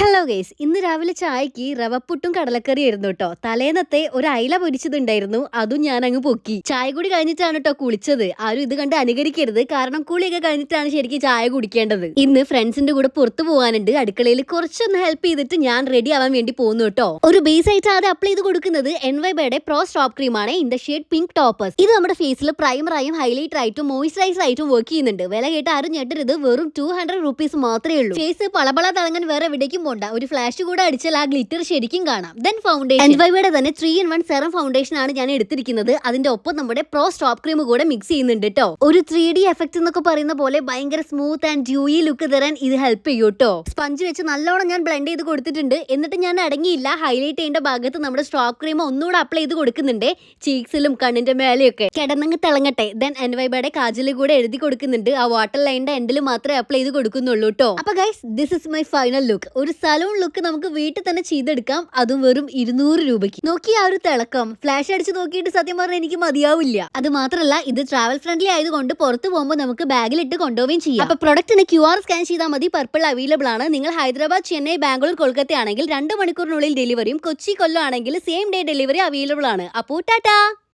Hello guys ഇന്ന് രാവിലെ ചായക്ക് റവപ്പുട്ടും കടലക്കറി ആയിരുന്നു കേട്ടോ. തലേന്നത്തെ ഒരു അയില പൊരിച്ചതുണ്ടായിരുന്നു. അതും ഞാൻ അങ്ങ് പൊക്കി. ചായ കൂടി കഴിഞ്ഞിട്ടാണ് കേട്ടോ കുളിച്ചത്. ആരും ഇത് കണ്ട് അനുകരിക്കരുത്. കാരണം കുളിയൊക്കെ കഴിഞ്ഞിട്ടാണ് ശരിക്കും ചായ കുടിക്കേണ്ടത്. ഇന്ന് ഫ്രണ്ട്സിന്റെ കൂടെ പുറത്തു പോകാനുണ്ട്. അടുക്കളയിൽ കുറച്ചൊന്ന് ഹെൽപ്പ് ചെയ്തിട്ട് ഞാൻ റെഡി ആവാൻ വേണ്ടി പോകുന്നു കേട്ടോ. ഒരു ബേസ് ആയിട്ട് ആദ്യം അപ്ലൈ ചെയ്ത് കൊടുക്കുന്നത് എൻ വൈ ബയുടെ പ്രോ സ്റ്റോപ്പ് ക്രീമാണ് in the shade pink toppers ഇത് നമ്മുടെ ഫേസിൽ പ്രൈമറായും ഹൈലൈറ്റർ ആയിട്ടും മോയിസ്ചറൈസർ ആയിട്ടും വർക്ക് ചെയ്യുന്നുണ്ട്. വില കേട്ട് ആരും ഞെട്ടരുത്. വെറും ടു ഹൺഡ്രഡ് റുപ്പീസ് മാത്രമേ ഉള്ളൂ. ഫേസ് പളപള തിളങ്ങാൻ വേറെ എവിടേക്കും പോണ്ട ഒരു ഫ്ലാഷ് കൂടെ അടിച്ചാൽ ആ ഗ്ലിറ്റർ ശരിക്കും കാണാം. ദെൻ ഫൗണ്ടേഷൻ എൻവൈയുടെ തന്നെ three in one serum foundation ആണ് ഞാൻ എടുത്തിരിക്കുന്നത്. അതിന്റെ ഒപ്പം നമ്മുടെ പ്രോ സ്റ്റോപ്പ് ക്രീം കൂടെ മിക്സ് ചെയ്യുന്നുണ്ട് കേട്ടോ ഒരു ത്രീ ഡി എഫക്ട് എന്നൊക്കെ പറയുന്ന പോലെ ഭയങ്കര സ്മൂത്ത് ആൻഡ് ഡ്യൂയി ലുക്ക് തരാൻ ഇത് ഹെൽപ്പ് ചെയ്യും കേട്ടോ സ്പഞ്ച് വെച്ച് നല്ലോണം ഞാൻ ബ്ലെൻഡ് ചെയ്ത് കൊടുത്തിട്ടുണ്ട്. എന്നിട്ട് ഞാൻ അടങ്ങിയില്ല. ഹൈലൈറ്റ് ചെയ്യേണ്ട ഭാഗത്ത് നമ്മുടെ സ്റ്റോപ്പ് ക്രീം ഒന്നുകൂടെ അപ്ലൈ ചെയ്ത് കൊടുക്കുന്നുണ്ട്. ചീക്സിലും കണ്ണിന്റെ മേലെയൊക്കെ. കിടന്നങ്ങ് തിളങ്ങട്ടെ. ദെൻ എൻവൈബയുടെ കാജൽ കൂടെ എഴുതി കൊടുക്കുന്നുണ്ട്. ആ വാട്ടർ ലൈനിന്റെ എൻഡിൽ മാത്രമേ അപ്ലൈ ചെയ്ത് കൊടുക്കുന്നുള്ളൂ കേട്ടോ അപ്പൊ guys this is my final look ഒരു സലൂൺ ലുക്ക് നമുക്ക് വീട്ടിൽ തന്നെ ചെയ്തെടുക്കാം. അതും വെറും ഇരുന്നൂറ് രൂപയ്ക്ക്. നോക്കി ആ ഒരു തിളക്കം. ഫ്ലാഷ് അടിച്ച് നോക്കിയിട്ട് സത്യം പറഞ്ഞാൽ എനിക്ക് മതിയാവില്ല. അത് മാത്രമല്ല ഇത് ട്രാവൽ ഫ്രണ്ട്ലി ആയതുകൊണ്ട് പുറത്ത് പോകുമ്പോൾ നമുക്ക് ബാഗിലിട്ട് കൊണ്ടുപോവുകയും ചെയ്യാം. അപ്പൊ പ്രൊഡക്റ്റിന് ക്യു ആർ സ്കാൻ ചെയ്താൽ മതി. പർപ്പിൾ അവൈലബിൾ ആണ്. നിങ്ങൾ ഹൈദരാബാദ് ചെന്നൈ ബാംഗ്ലൂർ കൊൽക്കത്ത ആണെങ്കിൽ രണ്ട് മണിക്കൂറിനുള്ളിൽ ഡെലിവറിയും കൊച്ചി കൊല്ലം ആണെങ്കിൽ സെയിം ഡേ ഡെലിവറി അവൈലബിൾ ആണ്. അപ്പോൾ ടാറ്റാ!